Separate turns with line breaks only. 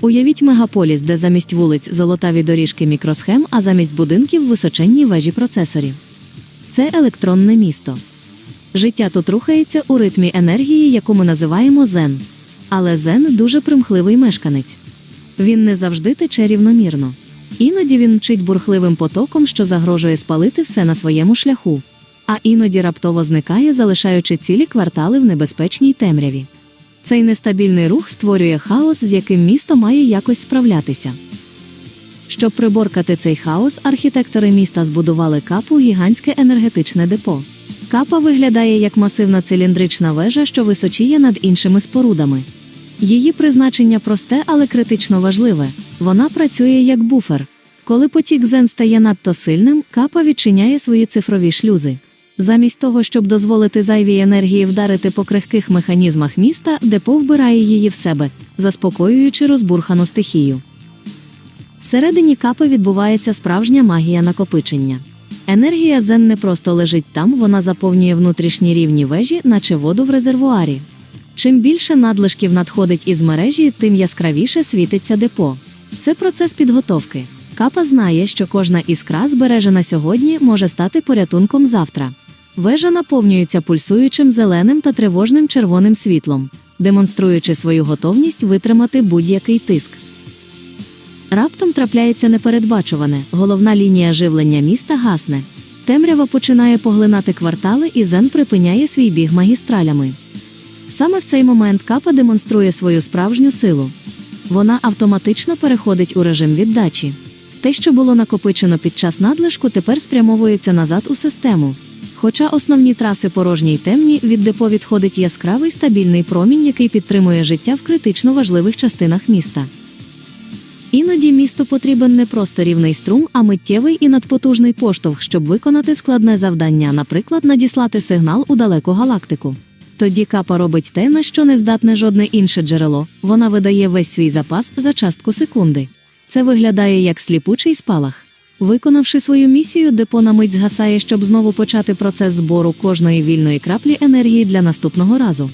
Уявіть мегаполіс, де замість вулиць золотаві доріжки мікросхем, а замість будинків височенні вежі процесорів. Це електронне місто. Життя тут рухається у ритмі енергії, яку ми називаємо зен. Але зен дуже примхливий мешканець. Він не завжди тече рівномірно. Іноді він мчить бурхливим потоком, що загрожує спалити все на своєму шляху, а іноді раптово зникає, залишаючи цілі квартали в небезпечній темряві. Цей нестабільний рух створює хаос, з яким місто має якось справлятися. Щоб приборкати цей хаос, архітектори міста збудували капу гігантське енергетичне депо. Капа виглядає як масивна циліндрична вежа, що височіє над іншими спорудами. Її призначення просте, але критично важливе. Вона працює як буфер. Коли потік зен стає надто сильним, капа відчиняє свої цифрові шлюзи. Замість того, щоб дозволити зайвій енергії вдарити по крихких механізмах міста, депо вбирає її в себе, заспокоюючи розбурхану стихію. Всередині капи відбувається справжня магія накопичення. Енергія зен не просто лежить там, вона заповнює внутрішні рівні вежі, наче воду в резервуарі. Чим більше надлишків надходить із мережі, тим яскравіше світиться депо. Це процес підготовки. Капа знає, що кожна іскра, збережена сьогодні, може стати порятунком завтра. Вежа наповнюється пульсуючим зеленим та тривожним червоним світлом, демонструючи свою готовність витримати будь-який тиск. Раптом трапляється непередбачуване, головна лінія живлення міста гасне. Темрява починає поглинати квартали і зен припиняє свій біг магістралями. Саме в цей момент капа демонструє свою справжню силу. Вона автоматично переходить у режим віддачі. Те, що було накопичено під час надлишку, тепер спрямовується назад у систему. Хоча основні траси порожні й темні, від депо відходить яскравий стабільний промінь, який підтримує життя в критично важливих частинах міста. Іноді місту потрібен не просто рівний струм, а миттєвий і надпотужний поштовх, щоб виконати складне завдання, наприклад, надіслати сигнал у далеку галактику. Тоді капа робить те, на що не здатне жодне інше джерело. Вона видає весь свій запас за частку секунди. Це виглядає як сліпучий спалах. Виконавши свою місію, депо на мить згасає, щоб знову почати процес збору кожної вільної краплі енергії для наступного разу.